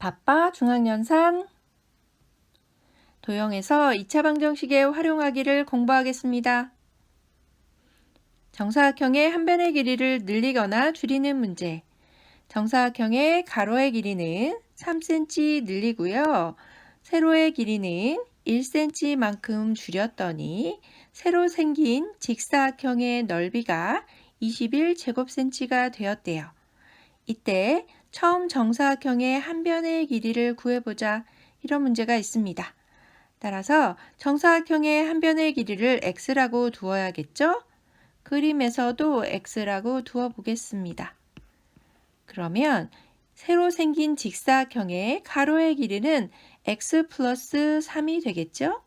바빠 중앙연산 도형에서 2차 방정식의 활용하기를 공부하겠습니다. 정사각형의 한 변의 길이를 늘리거나 줄이는 문제. 정사각형의 가로의 길이는 3cm 늘리고요. 세로의 길이는 1cm만큼 줄였더니 새로 생긴 직사각형의 넓이가 21제곱cm가 되었대요. 이때 처음 정사각형의 한 변의 길이를 구해보자 이런 문제가 있습니다. 따라서 정사각형의 한 변의 길이를 x라고 두어야겠죠? 그림에서도 x라고 두어 보겠습니다. 그러면 새로 생긴 직사각형의 가로의 길이는 x 플러스 3이 되겠죠?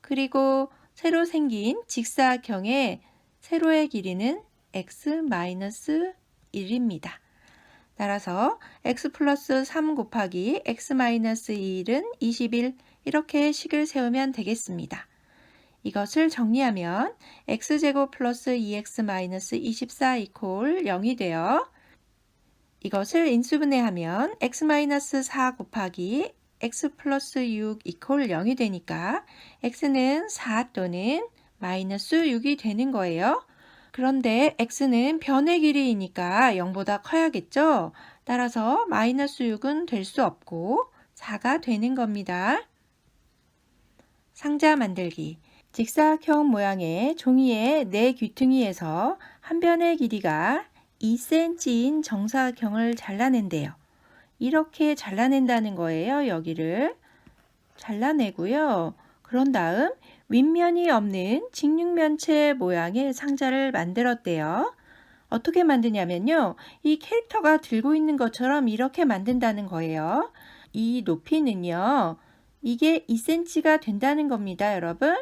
그리고 새로 생긴 직사각형의 세로의 길이는 x 마이너스 1입니다. 따라서 x 플러스 3 곱하기 x 마이너스 1은 21 이렇게 식을 세우면 되겠습니다. 이것을 정리하면 x제곱 플러스 2x 마이너스 24 이콜 0이 되어 이것을 인수분해하면 x 마이너스 4 곱하기 x 플러스 6 이콜 0이 되니까 x는 4 또는 마이너스 6이 되는 거예요. 그런데 x는 변의 길이이니까 0보다 커야겠죠? 따라서 마이너스 6은 될 수 없고 4가 되는 겁니다. 상자 만들기 직사각형 모양의 종이의 네 귀퉁이에서 한 변의 길이가 2cm인 정사각형을 잘라낸대요. 이렇게 잘라낸다는 거예요. 여기를 잘라내고요. 그런 다음 윗면이 없는 직육면체 모양의 상자를 만들었대요. 어떻게 만드냐면요. 이 캐릭터가 들고 있는 것처럼 이렇게 만든다는 거예요. 이 높이는요. 이게 2cm가 된다는 겁니다, 여러분.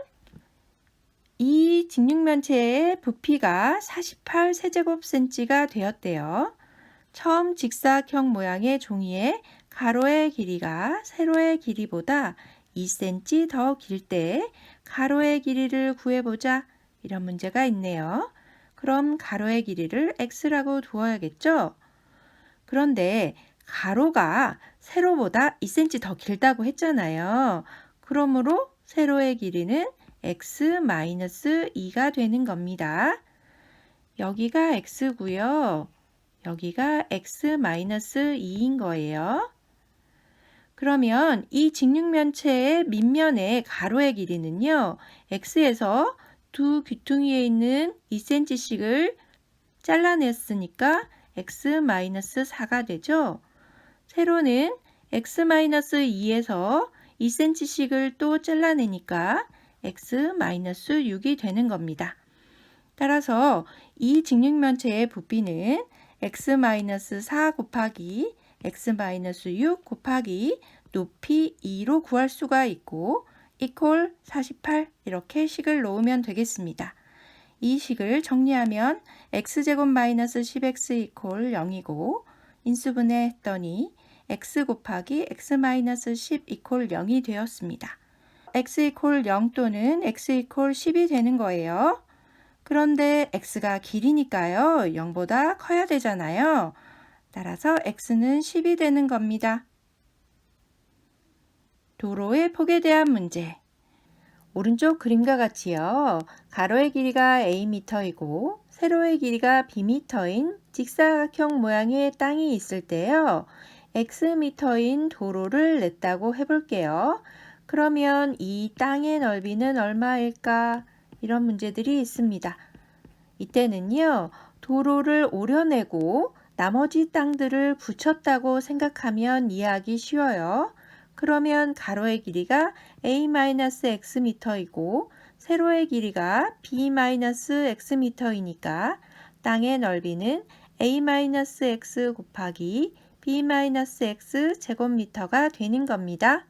이 직육면체의 부피가 48 세제곱cm가 되었대요. 처음 직사각형 모양의 종이의 가로의 길이가 세로의 길이보다 2cm 더 길 때 가로의 길이를 구해보자. 이런 문제가 있네요. 그럼 가로의 길이를 x라고 두어야겠죠? 그런데 가로가 세로보다 2cm 더 길다고 했잖아요. 그러므로 세로의 길이는 x-2가 되는 겁니다. 여기가 x고요. 여기가 x-2인 거예요. 그러면 이 직육면체의 밑면의 가로의 길이는요. x에서 두 귀퉁이에 있는 2cm씩을 잘라냈으니까 x-4가 되죠. 세로는 x-2에서 2cm씩을 또 잘라내니까 x-6이 되는 겁니다. 따라서 이 직육면체의 부피는 x-4 곱하기 x-6 곱하기 높이 2로 구할 수가 있고 이퀄 48 이렇게 식을 놓으면 되겠습니다. 이 식을 정리하면 x제곱 마이너스 10x 이퀄 0이고 인수분해 했더니 x 곱하기 x 마이너스 10 이퀄 0이 되었습니다. x 이퀄 0 또는 x 이퀄 10이 되는 거예요. 그런데 x가 길이니까요. 0보다 커야 되잖아요. 따라서 x는 10이 되는 겁니다. 도로의 폭에 대한 문제. 오른쪽 그림과 같이요. 가로의 길이가 am이고 세로의 길이가 bm인 직사각형 모양의 땅이 있을 때요. xm인 도로를 냈다고 해볼게요. 그러면 이 땅의 넓이는 얼마일까? 이런 문제들이 있습니다. 이때는요. 도로를 오려내고 나머지 땅들을 붙였다고 생각하면 이해하기 쉬워요. 그러면 가로의 길이가 a-xm이고 세로의 길이가 b-xm이니까 땅의 넓이는 a-x 곱하기 b-x 제곱미터가 되는 겁니다.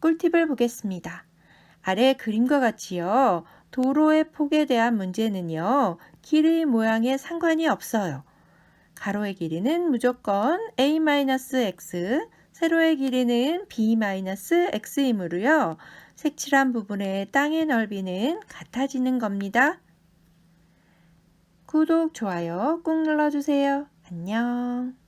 꿀팁을 보겠습니다. 아래 그림과 같이요. 도로의 폭에 대한 문제는요. 길이 모양에 상관이 없어요. 가로의 길이는 무조건 a-x, 세로의 길이는 b-x이므로요. 색칠한 부분의 땅의 넓이는 같아지는 겁니다. 구독, 좋아요 꾹 눌러주세요. 안녕.